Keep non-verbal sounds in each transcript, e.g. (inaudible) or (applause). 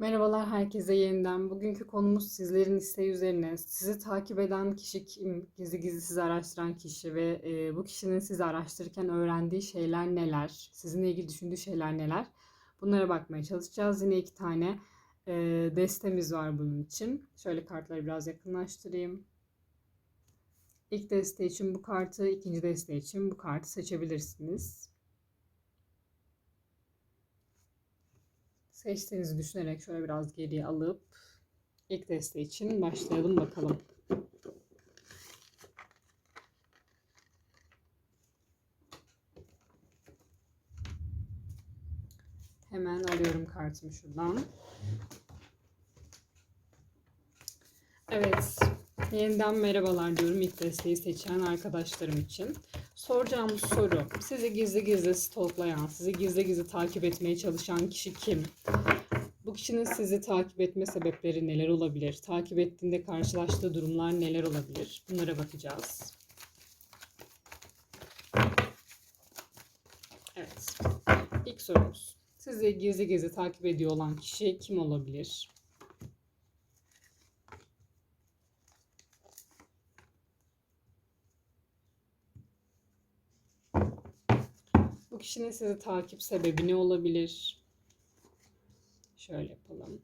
Merhabalar herkese yeniden. Bugünkü konumuz sizlerin isteği üzerine. Sizi takip eden kişi kim? Gizli gizli sizi araştıran kişi ve e, bu kişinin sizi araştırırken öğrendiği şeyler neler? Sizinle ilgili düşündüğü şeyler neler? Bunlara bakmaya çalışacağız. Yine iki tane e, destemiz var bunun için. Şöyle kartları biraz yakınlaştırayım. İlk deste için bu kartı, ikinci deste için bu kartı seçebilirsiniz. Seçtiğinizi düşünerek şöyle biraz geriye alıp ilk deste için başlayalım bakalım. Hemen alıyorum kartımı şuradan. Evet, yeniden merhabalar diyorum ilk desteği seçen arkadaşlarım için. Soracağımız soru, sizi gizli gizli stalklayan, sizi gizli gizli takip etmeye çalışan kişi kim? Bu kişinin sizi takip etme sebepleri neler olabilir? Takip ettiğinde karşılaştığı durumlar neler olabilir? Bunlara bakacağız. Evet. İlk sorumuz. Sizi gizli gizli takip ediyor olan kişi kim olabilir? Bu kişinin sizi takip sebebi ne olabilir? Şöyle yapalım.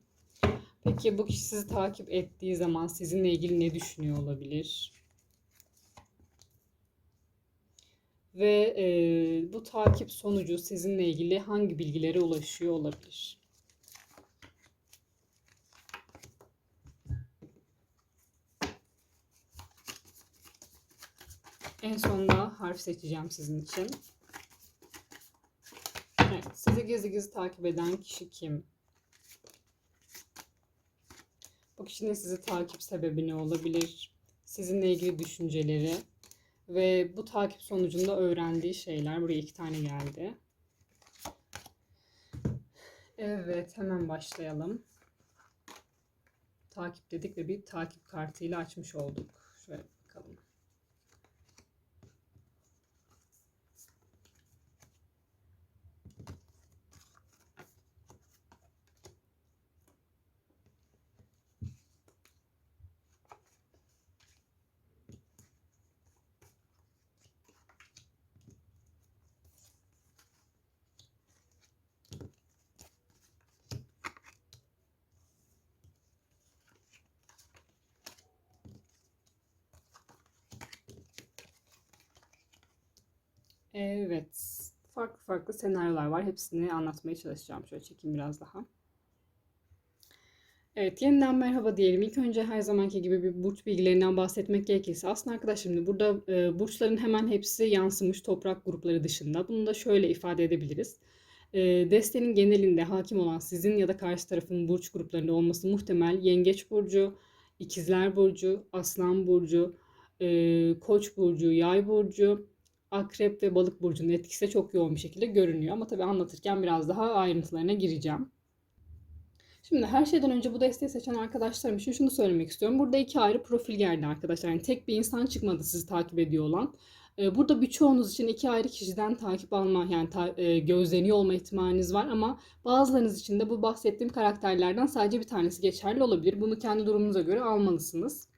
Peki bu kişi sizi takip ettiği zaman sizinle ilgili ne düşünüyor olabilir? Ve e, bu takip sonucu sizinle ilgili hangi bilgilere ulaşıyor olabilir? En sonunda harf seçeceğim sizin için. Sizi gizli gizli takip eden kişi kim? Bu kişinin sizi takip sebebi ne olabilir? Sizinle ilgili düşünceleri ve bu takip sonucunda öğrendiği şeyler. Buraya iki tane geldi. Evet, hemen başlayalım. Takip dedik ve bir takip kartıyla açmış olduk. Şöyle bakalım. Evet. Farklı farklı senaryolar var. Hepsini anlatmaya çalışacağım. Şöyle çekeyim biraz daha. Evet, yeniden merhaba diyelim. İlk önce her zamanki gibi bir burç bilgilerinden bahsetmek gerekirse aslında arkadaşlar şimdi burada e, burçların hemen hepsi yansımış toprak grupları dışında. Bunu da şöyle ifade edebiliriz. E, destenin genelinde hakim olan sizin ya da karşı tarafın burç gruplarında olması muhtemel Yengeç burcu, İkizler burcu, Aslan burcu, e, Koç burcu, Yay burcu, Akrep ve Balık burcunun etkisi de çok yoğun bir şekilde görünüyor. Ama tabii anlatırken biraz daha ayrıntılarına gireceğim. Şimdi her şeyden önce bu desteği seçen arkadaşlarım için şunu söylemek istiyorum. Burada iki ayrı profil geldi arkadaşlar. Yani tek bir insan çıkmadı sizi takip ediyor olan. Ee, burada birçoğunuz için iki ayrı kişiden takip alma yani ta, e, gözleniyor olma ihtimaliniz var ama bazılarınız için de bu bahsettiğim karakterlerden sadece bir tanesi geçerli olabilir. Bunu kendi durumunuza göre almalısınız.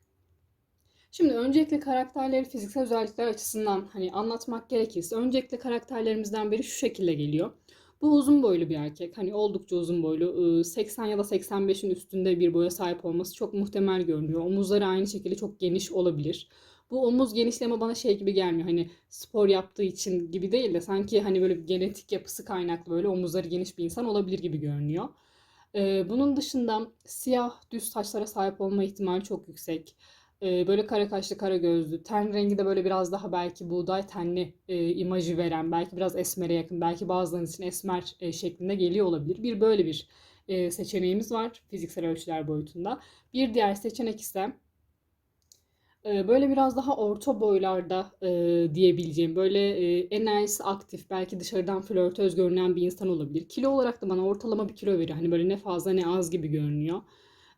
Şimdi öncelikle karakterleri fiziksel özellikler açısından hani anlatmak gerekirse öncelikle karakterlerimizden biri şu şekilde geliyor. Bu uzun boylu bir erkek. Hani oldukça uzun boylu. 80 ya da 85'in üstünde bir boya sahip olması çok muhtemel görünüyor. Omuzları aynı şekilde çok geniş olabilir. Bu omuz genişleme bana şey gibi gelmiyor. Hani spor yaptığı için gibi değil de sanki hani böyle genetik yapısı kaynaklı böyle omuzları geniş bir insan olabilir gibi görünüyor. Bunun dışında siyah düz saçlara sahip olma ihtimali çok yüksek. Böyle kara kaşlı, kara gözlü, ten rengi de böyle biraz daha belki buğday tenli e, imajı veren, belki biraz esmere yakın, belki bazılarınız için esmer e, şeklinde geliyor olabilir. Bir böyle bir e, seçeneğimiz var fiziksel ölçüler boyutunda. Bir diğer seçenek ise e, böyle biraz daha orta boylarda e, diyebileceğim, böyle e, enerjisi aktif, belki dışarıdan flörtöz görünen bir insan olabilir. Kilo olarak da bana ortalama bir kilo veriyor. Hani böyle ne fazla ne az gibi görünüyor.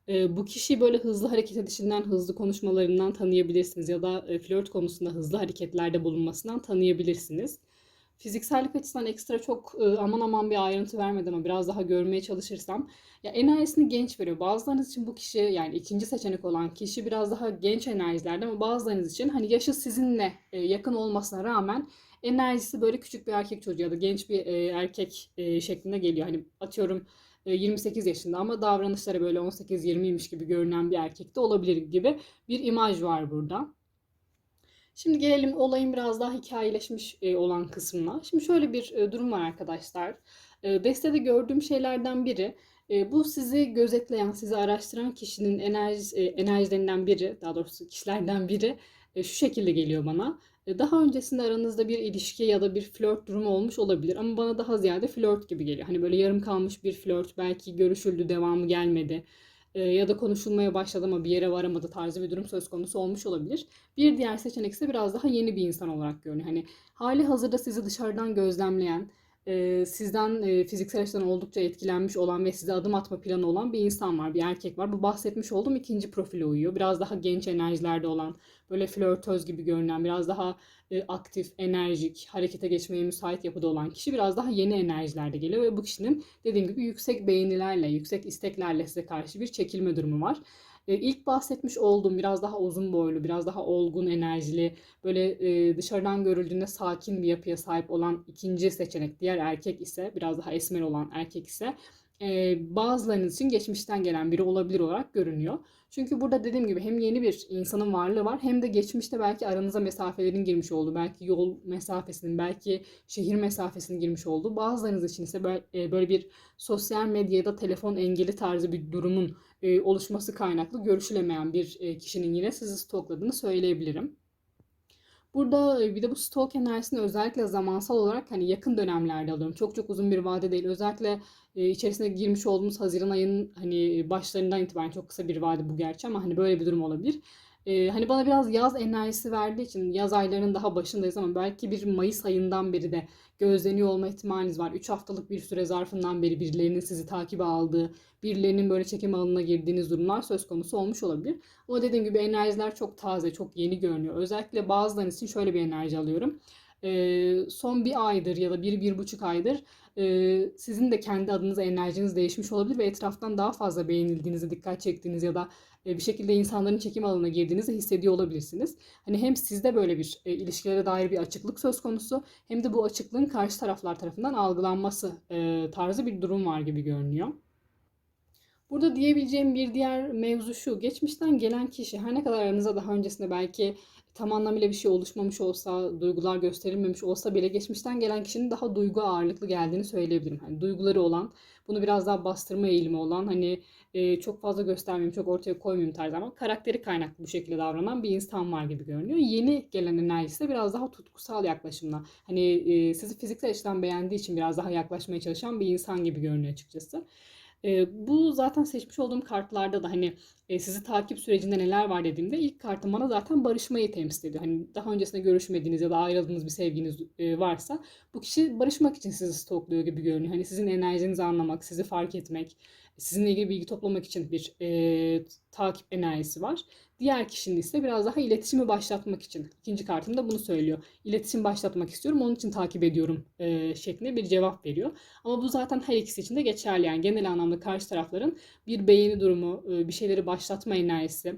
E, bu kişiyi böyle hızlı hareket edişinden, hızlı konuşmalarından tanıyabilirsiniz ya da e, flört konusunda hızlı hareketlerde bulunmasından tanıyabilirsiniz. Fiziksellik açısından ekstra çok e, aman aman bir ayrıntı vermedi ama biraz daha görmeye çalışırsam ya enerjisini genç veriyor. Bazılarınız için bu kişi yani ikinci seçenek olan kişi biraz daha genç enerjilerde ama bazılarınız için hani yaşı sizinle e, yakın olmasına rağmen enerjisi böyle küçük bir erkek çocuğu ya da genç bir e, erkek şeklinde geliyor. Hani atıyorum 28 yaşında ama davranışları böyle 18-20'ymiş gibi görünen bir erkek de olabilir gibi bir imaj var burada. Şimdi gelelim olayın biraz daha hikayeleşmiş e, olan kısmına. Şimdi şöyle bir e, durum var arkadaşlar. E, Destede gördüğüm şeylerden biri e, bu sizi gözetleyen, sizi araştıran kişinin enerji, e, enerjilerinden biri, daha doğrusu kişilerden biri e, şu şekilde geliyor bana. E, Daha öncesinde aranızda bir ilişki ya da bir flört durumu olmuş olabilir ama bana daha ziyade flört gibi geliyor. Hani böyle yarım kalmış bir flört, belki görüşüldü, devamı gelmedi e, ya da konuşulmaya başladı ama bir yere varamadı tarzı bir durum söz konusu olmuş olabilir. Bir diğer seçenek ise biraz daha yeni bir insan olarak görünüyor. Hani hali hazırda sizi dışarıdan gözlemleyen, e, sizden fiziksel açıdan oldukça etkilenmiş olan ve size adım atma planı olan bir insan var, bir erkek var. Bu bahsetmiş olduğum ikinci profile uyuyor. Biraz daha genç enerjilerde olan, böyle flörtöz gibi görünen, biraz daha e, aktif, enerjik, harekete geçmeye müsait yapıda olan kişi biraz daha yeni enerjilerde geliyor ve bu kişinin dediğim gibi yüksek beğenilerle, yüksek isteklerle size karşı bir çekilme durumu var. E, ilk bahsetmiş olduğum biraz daha uzun boylu, biraz daha olgun enerjili, böyle e, dışarıdan görüldüğünde sakin bir yapıya sahip olan ikinci seçenek. Diğer erkek ise biraz daha esmer olan erkek ise e, bazılarınız için geçmişten gelen biri olabilir olarak görünüyor. Çünkü burada dediğim gibi hem yeni bir insanın varlığı var hem de geçmişte belki aranıza mesafelerin girmiş olduğu, belki yol mesafesinin, belki şehir mesafesinin girmiş olduğu. Bazılarınız için ise böyle, bir sosyal medyada telefon engeli tarzı bir durumun oluşması kaynaklı görüşülemeyen bir kişinin yine sizi stokladığını söyleyebilirim. Burada e, bir de bu stalk enerjisini özellikle zamansal olarak hani yakın dönemlerde alıyorum. Çok çok uzun bir vade değil. Özellikle e, içerisine girmiş olduğumuz Haziran ayının hani başlarından itibaren çok kısa bir vade bu gerçi ama hani böyle bir durum olabilir. E, hani bana biraz yaz enerjisi verdiği için yaz aylarının daha başındayız ama belki bir Mayıs ayından beri de gözleniyor olma ihtimaliniz var. 3 haftalık bir süre zarfından beri birilerinin sizi takibe aldığı, birilerinin böyle çekim alanına girdiğiniz durumlar söz konusu olmuş olabilir. Ama dediğim gibi enerjiler çok taze, çok yeni görünüyor. Özellikle bazılarınız için şöyle bir enerji alıyorum. Ee, son bir aydır ya da bir, bir buçuk aydır e, sizin de kendi adınıza enerjiniz değişmiş olabilir ve etraftan daha fazla beğenildiğinizi, dikkat çektiğiniz ya da e, bir şekilde insanların çekim alanına girdiğinizi hissediyor olabilirsiniz. Hani hem sizde böyle bir e, ilişkilere dair bir açıklık söz konusu hem de bu açıklığın karşı taraflar tarafından algılanması e, tarzı bir durum var gibi görünüyor. Burada diyebileceğim bir diğer mevzu şu. Geçmişten gelen kişi her ne kadar aranızda daha öncesinde belki tam anlamıyla bir şey oluşmamış olsa, duygular gösterilmemiş olsa bile geçmişten gelen kişinin daha duygu ağırlıklı geldiğini söyleyebilirim. Hani duyguları olan, bunu biraz daha bastırma eğilimi olan, hani e, çok fazla göstermeyeyim, çok ortaya koymayayım tarzı ama karakteri kaynaklı bu şekilde davranan bir insan var gibi görünüyor. Yeni gelen enerjisi de biraz daha tutkusal yaklaşımla. Hani e, sizi fiziksel açıdan beğendiği için biraz daha yaklaşmaya çalışan bir insan gibi görünüyor açıkçası. E, bu zaten seçmiş olduğum kartlarda da hani e, sizi takip sürecinde neler var dediğimde ilk kartım bana zaten barışmayı temsil ediyor. Hani daha öncesinde görüşmediğiniz ya da ayrıldığınız bir sevginiz e, varsa bu kişi barışmak için sizi stokluyor gibi görünüyor. Hani sizin enerjinizi anlamak, sizi fark etmek, sizinle ilgili bilgi toplamak için bir e, takip enerjisi var. Diğer kişinin ise biraz daha iletişimi başlatmak için. ikinci kartımda bunu söylüyor. İletişim başlatmak istiyorum, onun için takip ediyorum e, şeklinde bir cevap veriyor. Ama bu zaten her ikisi için de geçerli. Yani genel anlamda karşı tarafların bir beğeni durumu, e, bir şeyleri başlatma enerjisi,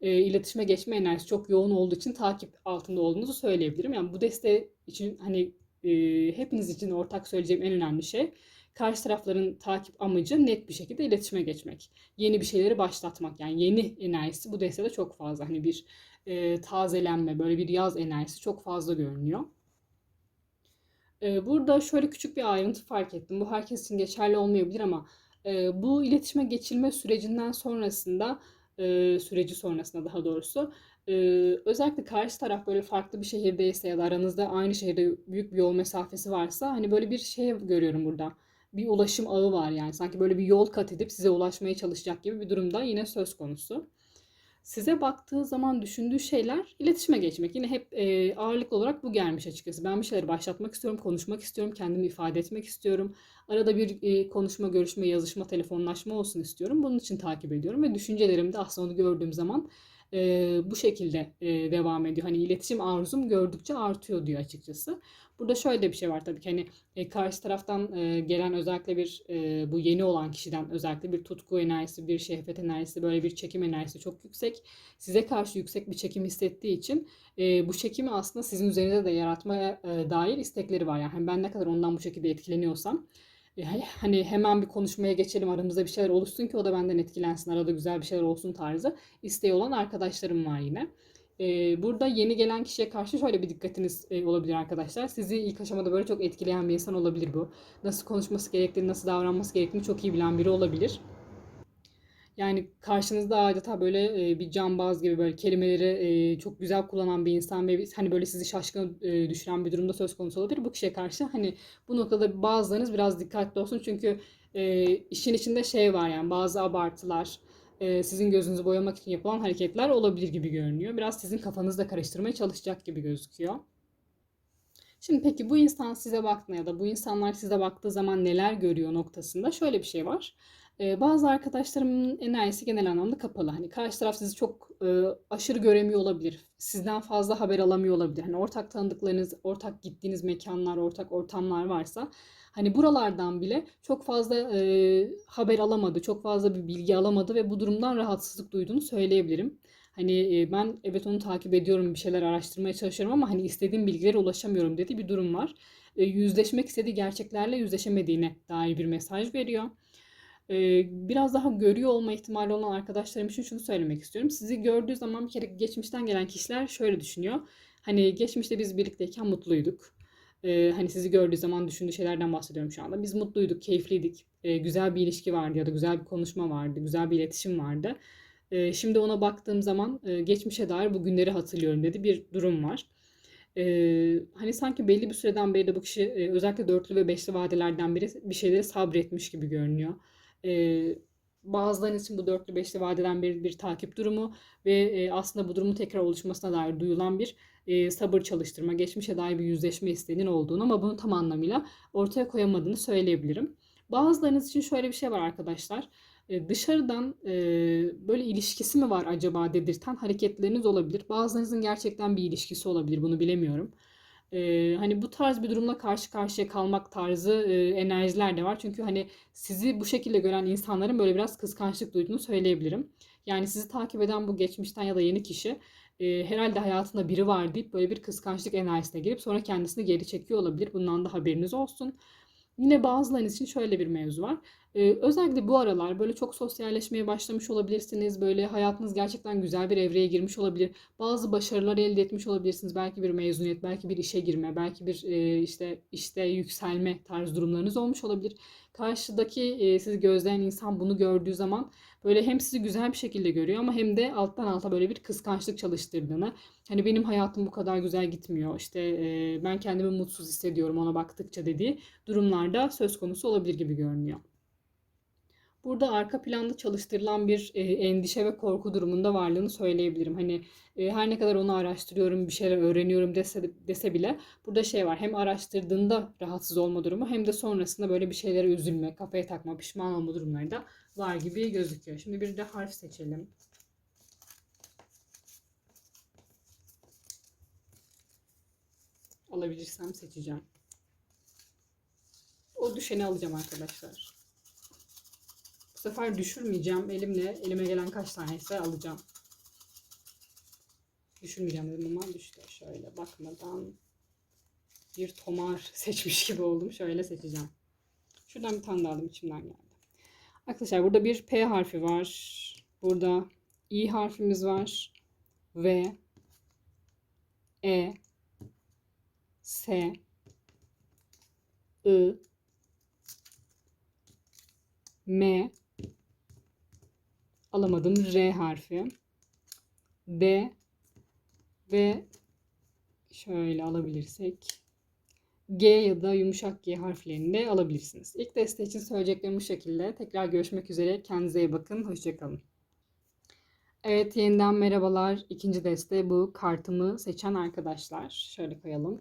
e, iletişime geçme enerjisi çok yoğun olduğu için takip altında olduğunuzu söyleyebilirim. Yani bu deste için hani e, hepiniz için ortak söyleyeceğim en önemli şey karşı tarafların takip amacı net bir şekilde iletişime geçmek. Yeni bir şeyleri başlatmak. Yani yeni enerjisi bu destede çok fazla. Hani bir e, tazelenme, böyle bir yaz enerjisi çok fazla görünüyor. E, burada şöyle küçük bir ayrıntı fark ettim. Bu herkes için geçerli olmayabilir ama e, bu iletişime geçilme sürecinden sonrasında e, süreci sonrasında daha doğrusu e, özellikle karşı taraf böyle farklı bir şehirdeyse ya da aranızda aynı şehirde büyük bir yol mesafesi varsa hani böyle bir şey görüyorum burada bir ulaşım ağı var yani. Sanki böyle bir yol kat edip size ulaşmaya çalışacak gibi bir durumda yine söz konusu. Size baktığı zaman düşündüğü şeyler iletişime geçmek. Yine hep e, ağırlık olarak bu gelmiş açıkçası. Ben bir şeyleri başlatmak istiyorum, konuşmak istiyorum, kendimi ifade etmek istiyorum. Arada bir e, konuşma, görüşme, yazışma, telefonlaşma olsun istiyorum. Bunun için takip ediyorum ve düşüncelerim de aslında onu gördüğüm zaman e, bu şekilde e, devam ediyor. Hani iletişim arzum gördükçe artıyor diyor açıkçası. Burada şöyle bir şey var tabii ki hani e, karşı taraftan e, gelen özellikle bir e, bu yeni olan kişiden özellikle bir tutku enerjisi, bir şehvet enerjisi, böyle bir çekim enerjisi çok yüksek. Size karşı yüksek bir çekim hissettiği için e, bu çekimi aslında sizin üzerinde de yaratmaya e, dair istekleri var. Yani ben ne kadar ondan bu şekilde etkileniyorsam hani hemen bir konuşmaya geçelim aramızda bir şeyler oluşsun ki o da benden etkilensin arada güzel bir şeyler olsun tarzı isteği olan arkadaşlarım var yine. E, burada yeni gelen kişiye karşı şöyle bir dikkatiniz e, olabilir arkadaşlar. Sizi ilk aşamada böyle çok etkileyen bir insan olabilir bu. Nasıl konuşması gerektiğini, nasıl davranması gerektiğini çok iyi bilen biri olabilir. Yani karşınızda adeta böyle e, bir cambaz gibi böyle kelimeleri e, çok güzel kullanan bir insan ve hani böyle sizi şaşkın e, düşüren bir durumda söz konusu olabilir. Bu kişiye karşı hani bu noktada bazılarınız biraz dikkatli olsun çünkü e, işin içinde şey var yani bazı abartılar, e, sizin gözünüzü boyamak için yapılan hareketler olabilir gibi görünüyor. Biraz sizin kafanızı da karıştırmaya çalışacak gibi gözüküyor. Şimdi peki bu insan size baktığında ya da bu insanlar size baktığı zaman neler görüyor noktasında şöyle bir şey var. Ee, bazı arkadaşlarımın enerjisi genel anlamda kapalı. Hani karşı taraf sizi çok e, aşırı göremiyor olabilir. Sizden fazla haber alamıyor olabilir. Hani ortak tanıdıklarınız, ortak gittiğiniz mekanlar, ortak ortamlar varsa hani buralardan bile çok fazla e, haber alamadı, çok fazla bir bilgi alamadı ve bu durumdan rahatsızlık duyduğunu söyleyebilirim. Hani e, ben evet onu takip ediyorum, bir şeyler araştırmaya çalışıyorum ama hani istediğim bilgilere ulaşamıyorum dediği bir durum var. E, yüzleşmek istediği gerçeklerle yüzleşemediğine dair bir mesaj veriyor. E, biraz daha görüyor olma ihtimali olan arkadaşlarım için şunu söylemek istiyorum. Sizi gördüğü zaman bir kere geçmişten gelen kişiler şöyle düşünüyor. Hani geçmişte biz birlikteyken mutluyduk. E, hani sizi gördüğü zaman düşündüğü şeylerden bahsediyorum şu anda. Biz mutluyduk, keyifliydik. E, güzel bir ilişki vardı ya da güzel bir konuşma vardı, güzel bir iletişim vardı. Şimdi ona baktığım zaman geçmişe dair bu günleri hatırlıyorum dedi bir durum var. E, hani sanki belli bir süreden beri de bu kişi özellikle dörtlü ve beşli vadelerden biri bir şeyleri sabretmiş gibi görünüyor. E, bazılarının için bu dörtlü beşli vadeden bir, bir takip durumu ve e, aslında bu durumun tekrar oluşmasına dair duyulan bir e, sabır çalıştırma, geçmişe dair bir yüzleşme isteğinin olduğunu ama bunu tam anlamıyla ortaya koyamadığını söyleyebilirim. Bazılarınız için şöyle bir şey var arkadaşlar. E, dışarıdan e, böyle ilişkisi mi var acaba dedirten hareketleriniz olabilir. Bazılarınızın gerçekten bir ilişkisi olabilir. Bunu bilemiyorum. E, hani bu tarz bir durumla karşı karşıya kalmak tarzı e, enerjiler de var. Çünkü hani sizi bu şekilde gören insanların böyle biraz kıskançlık duyduğunu söyleyebilirim. Yani sizi takip eden bu geçmişten ya da yeni kişi e, herhalde hayatında biri var deyip böyle bir kıskançlık enerjisine girip sonra kendisini geri çekiyor olabilir. Bundan da haberiniz olsun. Yine bazılarınız için şöyle bir mevzu var. Ee, özellikle bu aralar böyle çok sosyalleşmeye başlamış olabilirsiniz. Böyle hayatınız gerçekten güzel bir evreye girmiş olabilir. Bazı başarılar elde etmiş olabilirsiniz. Belki bir mezuniyet, belki bir işe girme, belki bir e, işte işte yükselme tarz durumlarınız olmuş olabilir. Karşıdaki e, sizi gözleyen insan bunu gördüğü zaman böyle hem sizi güzel bir şekilde görüyor ama hem de alttan alta böyle bir kıskançlık çalıştırdığını. Hani benim hayatım bu kadar güzel gitmiyor. İşte e, ben kendimi mutsuz hissediyorum ona baktıkça dediği durumlarda söz konusu olabilir gibi görünüyor. Burada arka planda çalıştırılan bir e, endişe ve korku durumunda varlığını söyleyebilirim. Hani e, her ne kadar onu araştırıyorum, bir şeyler öğreniyorum dese, dese bile burada şey var. Hem araştırdığında rahatsız olma durumu hem de sonrasında böyle bir şeylere üzülme, kafaya takma, pişman olma durumları da var gibi gözüküyor. Şimdi bir de harf seçelim. Alabilirsem seçeceğim. O düşeni alacağım arkadaşlar. Sefer düşürmeyeceğim. Elimle elime gelen kaç taneyse alacağım. Düşürmeyeceğim dedim ama düştü. Şöyle bakmadan bir tomar (laughs) seçmiş gibi oldum. Şöyle seçeceğim. Şuradan bir tane aldım. içimden geldi. Arkadaşlar burada bir P harfi var. Burada I harfimiz var. V E S I M alamadım R harfi D ve şöyle alabilirsek G ya da yumuşak G harflerini de alabilirsiniz. İlk deste için söyleyeceklerim bu şekilde. Tekrar görüşmek üzere. Kendinize iyi bakın. Hoşçakalın. Evet yeniden merhabalar. İkinci deste bu kartımı seçen arkadaşlar. Şöyle koyalım.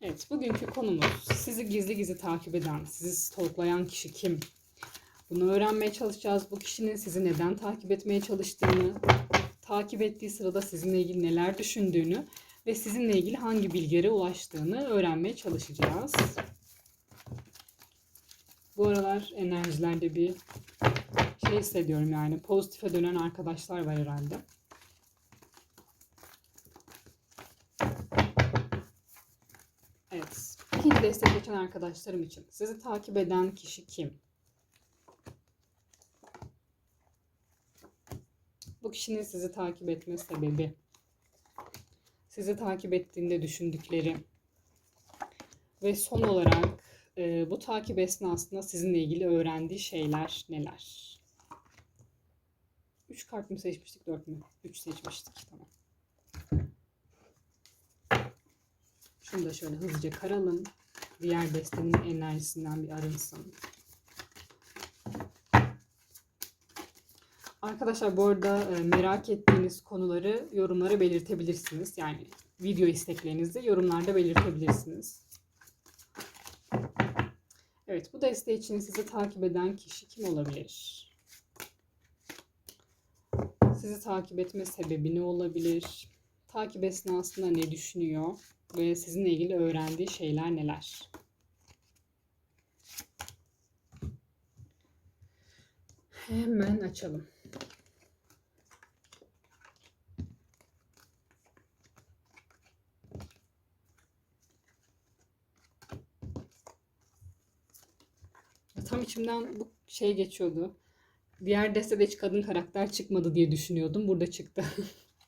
Evet bugünkü konumuz sizi gizli gizli takip eden, sizi stalklayan kişi kim? Bunu öğrenmeye çalışacağız. Bu kişinin sizi neden takip etmeye çalıştığını, takip ettiği sırada sizinle ilgili neler düşündüğünü ve sizinle ilgili hangi bilgilere ulaştığını öğrenmeye çalışacağız. Bu aralar enerjilerde bir şey hissediyorum yani pozitife dönen arkadaşlar var herhalde. Evet. İkinci destek arkadaşlarım için. Sizi takip eden kişi kim? Bu kişinin sizi takip etme sebebi. Sizi takip ettiğinde düşündükleri. Ve son olarak e, bu takip esnasında sizinle ilgili öğrendiği şeyler neler? 3 kart mı seçmiştik, 4 mü? 3 seçmiştik. Tamam. Şunu da şöyle hızlıca karalım. Diğer destenin enerjisinden bir arınsın. Arkadaşlar bu arada e, merak ettiğiniz konuları yorumlara belirtebilirsiniz. Yani video isteklerinizi yorumlarda belirtebilirsiniz. Evet bu desteği için sizi takip eden kişi kim olabilir? Sizi takip etme sebebi ne olabilir? Takip esnasında ne düşünüyor? Ve sizinle ilgili öğrendiği şeyler neler? Hemen açalım. Tam içimden bu şey geçiyordu. Diğer destede hiç kadın karakter çıkmadı diye düşünüyordum. Burada çıktı.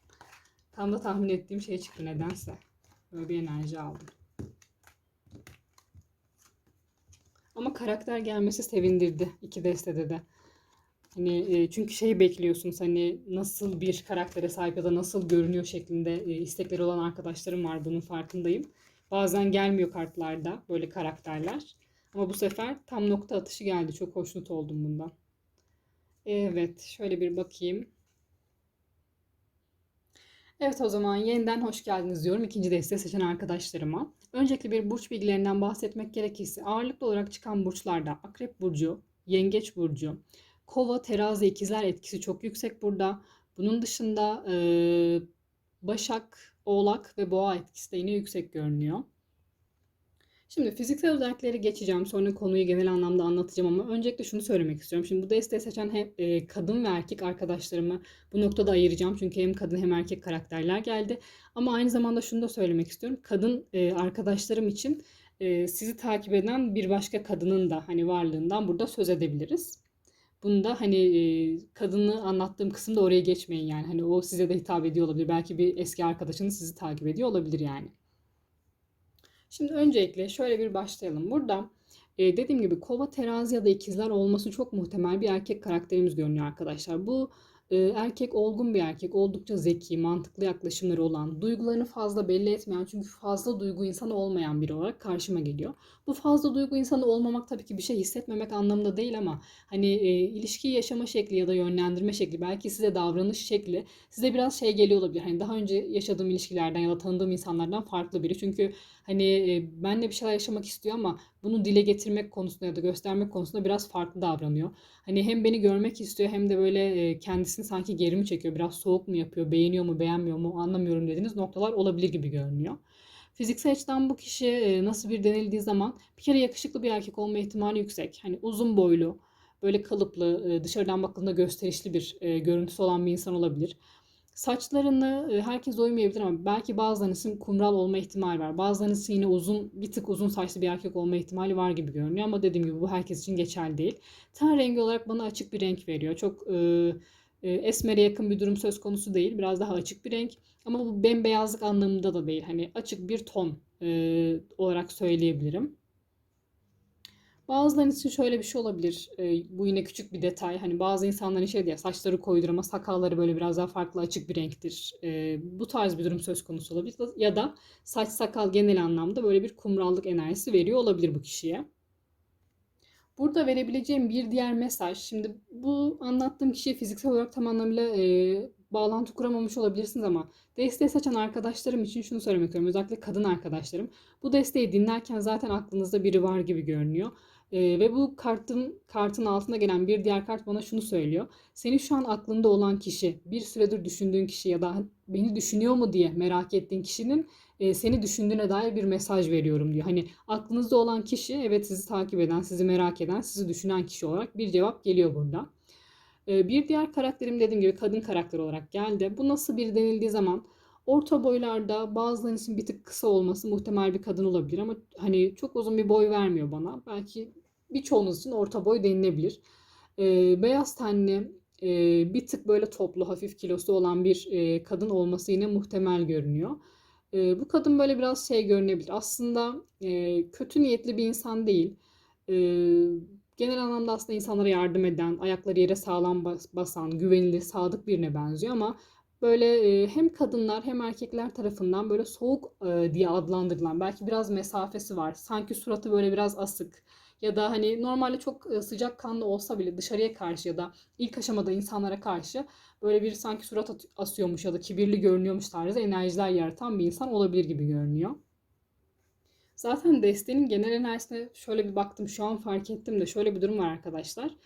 (laughs) Tam da tahmin ettiğim şey çıktı nedense. Böyle bir enerji aldım. Ama karakter gelmesi sevindirdi iki destede de. Hani e, çünkü şeyi bekliyorsunuz hani nasıl bir karaktere sahip ya da nasıl görünüyor şeklinde e, istekleri olan arkadaşlarım var bunun farkındayım. Bazen gelmiyor kartlarda böyle karakterler. Ama bu sefer tam nokta atışı geldi. Çok hoşnut oldum bundan. Evet, şöyle bir bakayım. Evet o zaman yeniden hoş geldiniz diyorum ikinci desteği seçen arkadaşlarıma. Öncelikle bir burç bilgilerinden bahsetmek gerekirse ağırlıklı olarak çıkan burçlarda Akrep Burcu, Yengeç Burcu, Kova, Terazi, İkizler etkisi çok yüksek burada. Bunun dışında e, Başak, Oğlak ve Boğa etkisi de yine yüksek görünüyor. Şimdi fiziksel özellikleri geçeceğim. Sonra konuyu genel anlamda anlatacağım ama öncelikle şunu söylemek istiyorum. Şimdi bu desteği seçen hep e, kadın ve erkek arkadaşlarımı bu noktada ayıracağım. Çünkü hem kadın hem erkek karakterler geldi. Ama aynı zamanda şunu da söylemek istiyorum. Kadın e, arkadaşlarım için e, sizi takip eden bir başka kadının da hani varlığından burada söz edebiliriz. Bunu da hani kadını anlattığım kısımda oraya geçmeyin yani. Hani o size de hitap ediyor olabilir. Belki bir eski arkadaşınız sizi takip ediyor olabilir yani. Şimdi öncelikle şöyle bir başlayalım. Burada e, dediğim gibi kova terazi ya da ikizler olması çok muhtemel bir erkek karakterimiz görünüyor arkadaşlar. Bu e, erkek olgun bir erkek, oldukça zeki, mantıklı yaklaşımları olan, duygularını fazla belli etmeyen çünkü fazla duygu insanı olmayan biri olarak karşıma geliyor. Bu fazla duygu insanı olmamak tabii ki bir şey hissetmemek anlamında değil ama hani e, ilişkiyi yaşama şekli ya da yönlendirme şekli, belki size davranış şekli size biraz şey geliyor olabilir. Hani daha önce yaşadığım ilişkilerden ya da tanıdığım insanlardan farklı biri. Çünkü hani e, benle bir şeyler yaşamak istiyor ama bunu dile getirmek konusunda ya da göstermek konusunda biraz farklı davranıyor. Hani hem beni görmek istiyor hem de böyle e, kendisini sanki geri mi çekiyor, biraz soğuk mu yapıyor, beğeniyor mu, beğenmiyor mu anlamıyorum dediğiniz noktalar olabilir gibi görünüyor. Fiziksel açıdan bu kişi e, nasıl bir denildiği zaman bir kere yakışıklı bir erkek olma ihtimali yüksek. Hani uzun boylu, böyle kalıplı, e, dışarıdan bakıldığında gösterişli bir görüntüsü olan bir insan olabilir. Saçlarını e, herkes uymayabilir ama belki bazılarınızın kumral olma ihtimali var. Bazılarınızın yine uzun, bir tık uzun saçlı bir erkek olma ihtimali var gibi görünüyor ama dediğim gibi bu herkes için geçerli değil. Ten rengi olarak bana açık bir renk veriyor. Çok e, e, esmere yakın bir durum söz konusu değil. Biraz daha açık bir renk. Ama bu bembeyazlık anlamında da değil. Hani açık bir ton e, olarak söyleyebilirim. Bazılarının için şöyle bir şey olabilir. E, bu yine küçük bir detay. Hani bazı insanların şey diye saçları koydur ama sakalları böyle biraz daha farklı açık bir renktir. E, bu tarz bir durum söz konusu olabilir. Ya da saç sakal genel anlamda böyle bir kumrallık enerjisi veriyor olabilir bu kişiye. Burada verebileceğim bir diğer mesaj. Şimdi bu anlattığım kişiye fiziksel olarak tam anlamıyla e, bağlantı kuramamış olabilirsiniz ama desteği seçen arkadaşlarım için şunu söylemek istiyorum. Özellikle kadın arkadaşlarım. Bu desteği dinlerken zaten aklınızda biri var gibi görünüyor. Ee, ve bu kartın kartın altında gelen bir diğer kart bana şunu söylüyor. Senin şu an aklında olan kişi, bir süredir düşündüğün kişi ya da beni düşünüyor mu diye merak ettiğin kişinin e, seni düşündüğüne dair bir mesaj veriyorum diyor. Hani aklınızda olan kişi evet sizi takip eden, sizi merak eden, sizi düşünen kişi olarak bir cevap geliyor burada. E, bir diğer karakterim dediğim gibi kadın karakter olarak geldi. Bu nasıl bir denildiği zaman orta boylarda bazılarının için bir tık kısa olması muhtemel bir kadın olabilir ama hani çok uzun bir boy vermiyor bana. Belki birçoğunuz için orta boy denilebilir. E, beyaz tenli, e, bir tık böyle toplu, hafif kilosu olan bir e, kadın olması yine muhtemel görünüyor. E, bu kadın böyle biraz şey görünebilir. Aslında e, kötü niyetli bir insan değil. E, genel anlamda aslında insanlara yardım eden, ayakları yere sağlam basan, güvenilir, sadık birine benziyor ama böyle e, hem kadınlar hem erkekler tarafından böyle soğuk e, diye adlandırılan, belki biraz mesafesi var. Sanki suratı böyle biraz asık ya da hani normalde çok e, sıcak kanlı olsa bile dışarıya karşı ya da ilk aşamada insanlara karşı böyle bir sanki surat asıyormuş ya da kibirli görünüyormuş tarzı enerjiler yaratan bir insan olabilir gibi görünüyor. Zaten desteğin genel enerjisine şöyle bir baktım şu an fark ettim de şöyle bir durum var arkadaşlar.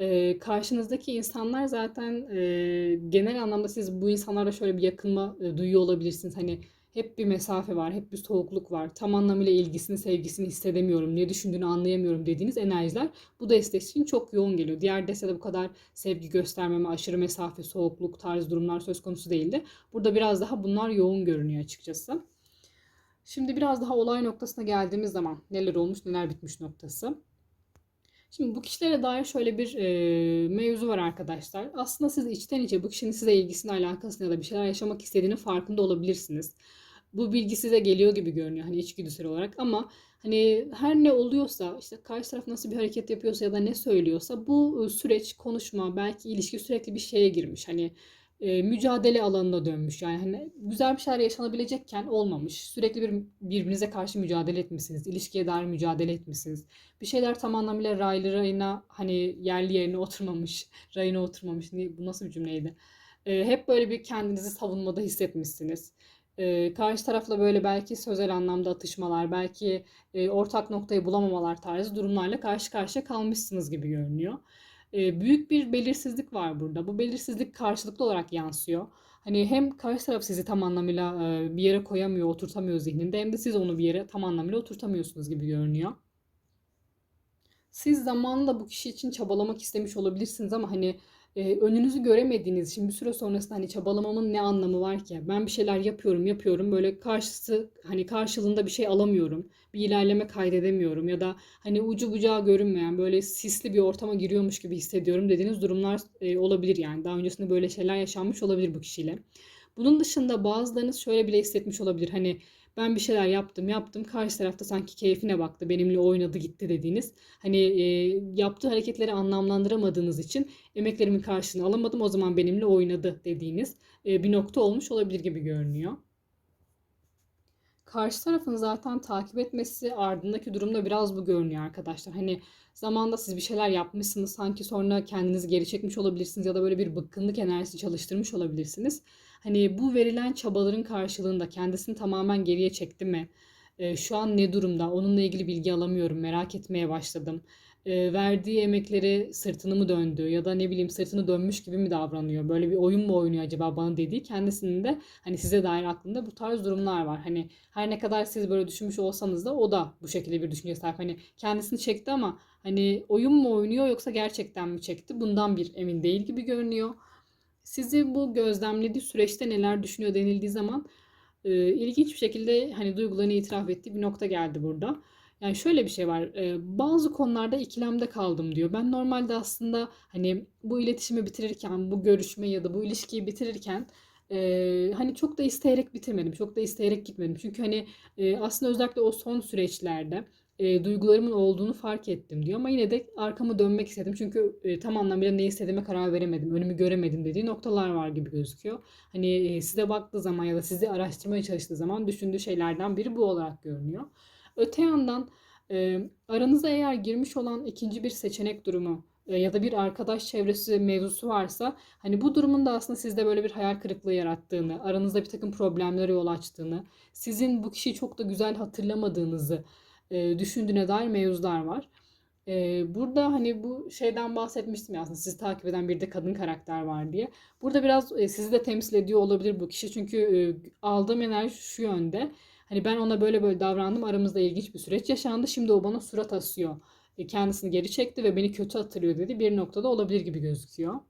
Ee, karşınızdaki insanlar zaten e, genel anlamda siz bu insanlarla şöyle bir yakınma e, duyuyor olabilirsiniz. Hani hep bir mesafe var, hep bir soğukluk var. Tam anlamıyla ilgisini, sevgisini hissedemiyorum, ne düşündüğünü anlayamıyorum dediğiniz enerjiler bu destek için çok yoğun geliyor. Diğer destede bu kadar sevgi göstermeme, aşırı mesafe, soğukluk tarzı durumlar söz konusu değildi. Burada biraz daha bunlar yoğun görünüyor açıkçası. Şimdi biraz daha olay noktasına geldiğimiz zaman neler olmuş, neler bitmiş noktası. Şimdi bu kişilere dair şöyle bir e, mevzu var arkadaşlar. Aslında siz içten içe bu kişinin size ilgisine, alakasına ya da bir şeyler yaşamak istediğini farkında olabilirsiniz. Bu bilgi size geliyor gibi görünüyor hani içgüdüsel olarak ama hani her ne oluyorsa işte karşı taraf nasıl bir hareket yapıyorsa ya da ne söylüyorsa bu süreç, konuşma, belki ilişki sürekli bir şeye girmiş. Hani e, mücadele alanına dönmüş. Yani hani güzel bir şeyler yaşanabilecekken olmamış. Sürekli bir birbirinize karşı mücadele etmişsiniz. İlişkiye dair mücadele etmişsiniz. Bir şeyler tam anlamıyla raylı rayına hani yerli yerine oturmamış. (laughs) Rayına oturmamış. Bu nasıl bir cümleydi? E, hep böyle bir kendinizi savunmada hissetmişsiniz. E, karşı tarafla böyle belki sözel anlamda atışmalar, belki e, ortak noktayı bulamamalar tarzı durumlarla karşı karşıya kalmışsınız gibi görünüyor büyük bir belirsizlik var burada. Bu belirsizlik karşılıklı olarak yansıyor. Hani hem karşı taraf sizi tam anlamıyla bir yere koyamıyor, oturtamıyor zihninde hem de siz onu bir yere tam anlamıyla oturtamıyorsunuz gibi görünüyor. Siz zamanında bu kişi için çabalamak istemiş olabilirsiniz ama hani e, önünüzü göremediğiniz için bir süre sonrasında hani çabalamamın ne anlamı var ki? Ben bir şeyler yapıyorum, yapıyorum. Böyle karşısı hani karşılığında bir şey alamıyorum. Bir ilerleme kaydedemiyorum ya da hani ucu bucağı görünmeyen böyle sisli bir ortama giriyormuş gibi hissediyorum dediğiniz durumlar e, olabilir yani. Daha öncesinde böyle şeyler yaşanmış olabilir bu kişiyle. Bunun dışında bazılarınız şöyle bile hissetmiş olabilir. Hani ben bir şeyler yaptım yaptım karşı tarafta sanki keyfine baktı benimle oynadı gitti dediğiniz hani e, yaptığı hareketleri anlamlandıramadığınız için emeklerimin karşılığını alamadım o zaman benimle oynadı dediğiniz e, bir nokta olmuş olabilir gibi görünüyor. Karşı tarafın zaten takip etmesi ardındaki durumda biraz bu görünüyor arkadaşlar. Hani zamanda siz bir şeyler yapmışsınız sanki sonra kendinizi geri çekmiş olabilirsiniz ya da böyle bir bıkkınlık enerjisi çalıştırmış olabilirsiniz. Hani bu verilen çabaların karşılığında kendisini tamamen geriye çekti mi? E, şu an ne durumda? Onunla ilgili bilgi alamıyorum. Merak etmeye başladım. E, verdiği emekleri sırtını mı döndü ya da ne bileyim sırtını dönmüş gibi mi davranıyor? Böyle bir oyun mu oynuyor acaba bana dediği kendisinin de hani size dair aklında bu tarz durumlar var. Hani her ne kadar siz böyle düşünmüş olsanız da o da bu şekilde bir düşünce sahip. Hani kendisini çekti ama hani oyun mu oynuyor yoksa gerçekten mi çekti? Bundan bir emin değil gibi görünüyor sizi bu gözlemlediği süreçte neler düşünüyor denildiği zaman e, ilginç bir şekilde hani duygularını itiraf ettiği bir nokta geldi burada. Yani şöyle bir şey var. E, bazı konularda ikilemde kaldım diyor. Ben normalde aslında hani bu iletişimi bitirirken, bu görüşme ya da bu ilişkiyi bitirirken e, hani çok da isteyerek bitirmedim. Çok da isteyerek gitmedim. Çünkü hani e, aslında özellikle o son süreçlerde e, duygularımın olduğunu fark ettim diyor. Ama yine de arkamı dönmek istedim. Çünkü e, tam anlamıyla ne istediğime karar veremedim. Önümü göremedim dediği noktalar var gibi gözüküyor. Hani e, size baktığı zaman ya da sizi araştırmaya çalıştığı zaman düşündüğü şeylerden biri bu olarak görünüyor. Öte yandan e, aranıza eğer girmiş olan ikinci bir seçenek durumu e, ya da bir arkadaş çevresi mevzusu varsa hani bu durumun da aslında sizde böyle bir hayal kırıklığı yarattığını, aranızda bir takım problemlere yol açtığını, sizin bu kişiyi çok da güzel hatırlamadığınızı e, düşündüğüne dair mevzular var. Ee, burada hani bu şeyden bahsetmiştim ya aslında sizi takip eden bir de kadın karakter var diye. Burada biraz e, sizi de temsil ediyor olabilir bu kişi. Çünkü e, aldığım enerji şu yönde. Hani ben ona böyle böyle davrandım. Aramızda ilginç bir süreç yaşandı. Şimdi o bana surat asıyor. E, kendisini geri çekti ve beni kötü hatırlıyor dedi. Bir noktada olabilir gibi gözüküyor.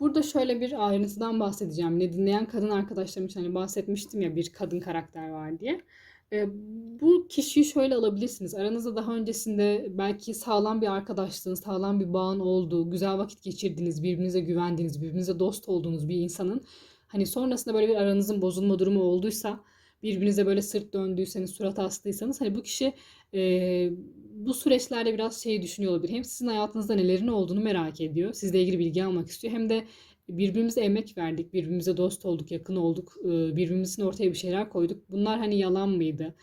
Burada şöyle bir ayrıntıdan bahsedeceğim. Ne dinleyen kadın arkadaşlarım için hani bahsetmiştim ya bir kadın karakter var diye. E, bu kişiyi şöyle alabilirsiniz. Aranızda daha öncesinde belki sağlam bir arkadaşlığın, sağlam bir bağın olduğu, güzel vakit geçirdiğiniz, birbirinize güvendiğiniz, birbirinize dost olduğunuz bir insanın hani sonrasında böyle bir aranızın bozulma durumu olduysa, birbirinize böyle sırt döndüyseniz, surat astıysanız hani bu kişi e, bu süreçlerde biraz şey düşünüyor olabilir. Hem sizin hayatınızda nelerin olduğunu merak ediyor. Sizle ilgili bilgi almak istiyor. Hem de birbirimize emek verdik, birbirimize dost olduk, yakın olduk, e, birbirimizin ortaya bir şeyler koyduk. Bunlar hani yalan mıydı?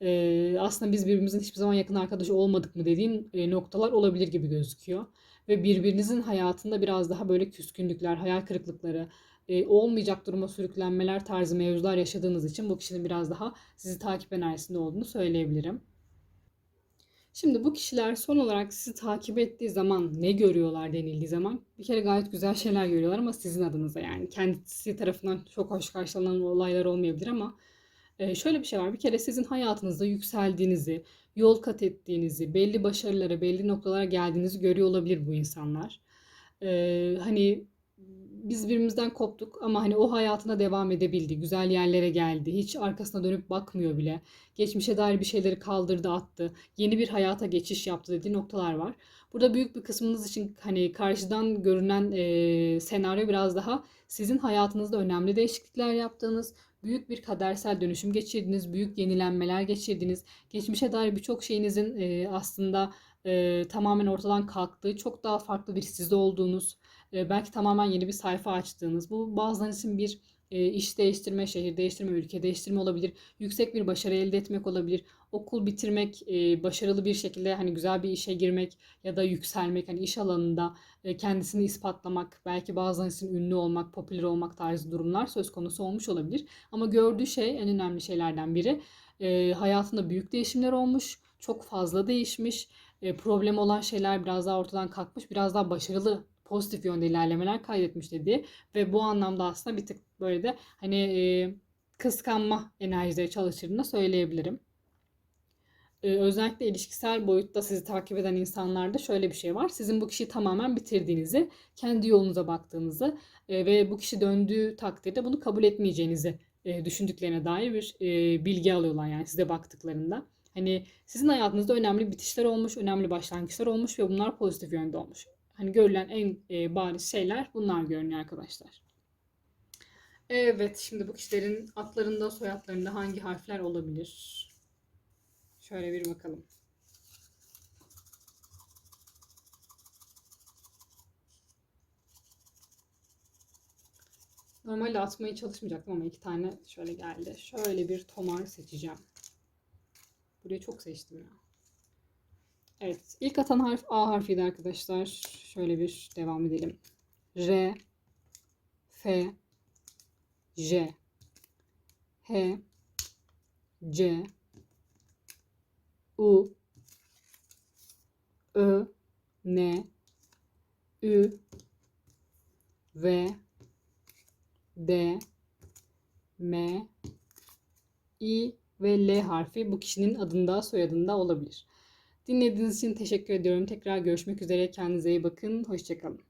E, aslında biz birbirimizin hiçbir zaman yakın arkadaşı olmadık mı dediğin e, noktalar olabilir gibi gözüküyor. Ve birbirinizin hayatında biraz daha böyle küskünlükler, hayal kırıklıkları, olmayacak duruma sürüklenmeler tarzı mevzular yaşadığınız için bu kişinin biraz daha sizi takip enerjisinde olduğunu söyleyebilirim. Şimdi bu kişiler son olarak sizi takip ettiği zaman ne görüyorlar denildiği zaman bir kere gayet güzel şeyler görüyorlar ama sizin adınıza yani kendisi tarafından çok hoş karşılanan olaylar olmayabilir ama e, şöyle bir şey var. Bir kere sizin hayatınızda yükseldiğinizi, yol kat ettiğinizi, belli başarılara, belli noktalara geldiğinizi görüyor olabilir bu insanlar. Ee, hani biz birbirimizden koptuk ama hani o hayatına devam edebildi. Güzel yerlere geldi. Hiç arkasına dönüp bakmıyor bile. Geçmişe dair bir şeyleri kaldırdı, attı. Yeni bir hayata geçiş yaptı dediği noktalar var. Burada büyük bir kısmınız için hani karşıdan görünen e, senaryo biraz daha sizin hayatınızda önemli değişiklikler yaptığınız, büyük bir kadersel dönüşüm geçirdiniz, büyük yenilenmeler geçirdiniz. Geçmişe dair birçok şeyinizin e, aslında e, tamamen ortadan kalktığı, çok daha farklı bir sizde olduğunuz, e, belki tamamen yeni bir sayfa açtığınız. Bu bazılarınız için bir e, iş değiştirme, şehir değiştirme, ülke değiştirme olabilir. Yüksek bir başarı elde etmek olabilir. Okul bitirmek, e, başarılı bir şekilde hani güzel bir işe girmek ya da yükselmek, hani iş alanında e, kendisini ispatlamak, belki bazılarınız için ünlü olmak, popüler olmak tarzı durumlar söz konusu olmuş olabilir. Ama gördüğü şey en önemli şeylerden biri. Hayatında büyük değişimler olmuş, çok fazla değişmiş. Problem olan şeyler biraz daha ortadan kalkmış, biraz daha başarılı pozitif yönde ilerlemeler kaydetmiş dedi. Ve bu anlamda aslında bir tık böyle de hani e, kıskanma enerjileri çalıştığını söyleyebilirim. Ee, özellikle ilişkisel boyutta sizi takip eden insanlarda şöyle bir şey var. Sizin bu kişiyi tamamen bitirdiğinizi, kendi yolunuza baktığınızı e, ve bu kişi döndüğü takdirde bunu kabul etmeyeceğinizi e, düşündüklerine dair bir e, bilgi alıyorlar yani size baktıklarında. Hani sizin hayatınızda önemli bitişler olmuş, önemli başlangıçlar olmuş ve bunlar pozitif yönde olmuş. Hani görülen en e, bariz şeyler bunlar görünüyor arkadaşlar. Evet, şimdi bu kişilerin adlarında, soyadlarında hangi harfler olabilir? Şöyle bir bakalım. Normalde atmaya çalışmayacaktım ama iki tane şöyle geldi. Şöyle bir tomar seçeceğim. Burayı çok seçtim ya. Evet. ilk atan harf A harfiydi arkadaşlar. Şöyle bir devam edelim. R F J H C U Ö N Ü V D M I ve L harfi bu kişinin adında soyadında olabilir. Dinlediğiniz için teşekkür ediyorum. Tekrar görüşmek üzere. Kendinize iyi bakın. Hoşçakalın.